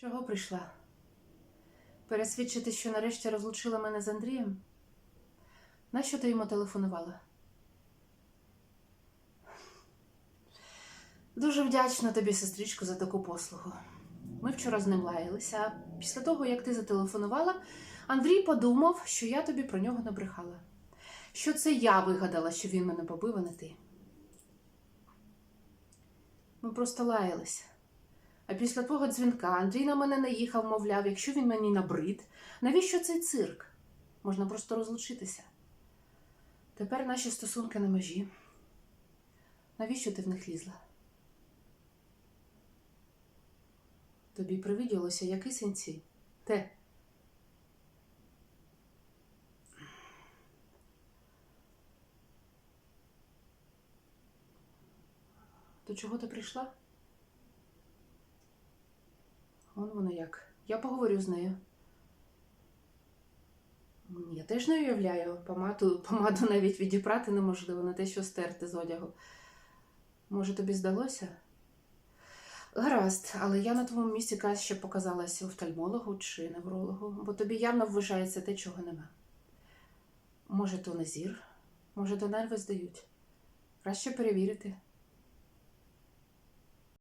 Чого прийшла? Пересвідчити, що нарешті розлучила мене з Андрієм? Нащо ти йому телефонувала? Дуже вдячна тобі, сестричко, за таку послугу. Ми вчора з ним лаялися, а після того, як ти зателефонувала, Андрій подумав, що я тобі про нього набрехала. Що це я вигадала, що він мене побив, а не ти. Ми просто лаялися. А після твого дзвінка Андрій на мене наїхав, мовляв, якщо він мені набрид, навіщо цей цирк? Можна просто розлучитися. Тепер наші стосунки на межі. Навіщо ти в них лізла? Тобі привиділося, які синці? Те. До чого ти прийшла? Вон воно як. Я поговорю з нею. Я теж не уявляю. Помаду, помаду навіть відіпрати неможливо, не те, що стерти з одягу. Може, тобі здалося? Гаразд, але я на твоєму місці краще показалася офтальмологу чи неврологу, бо тобі явно вважається те, чого нема. Може, то не зір, може, то нерви здають. Краще перевірити.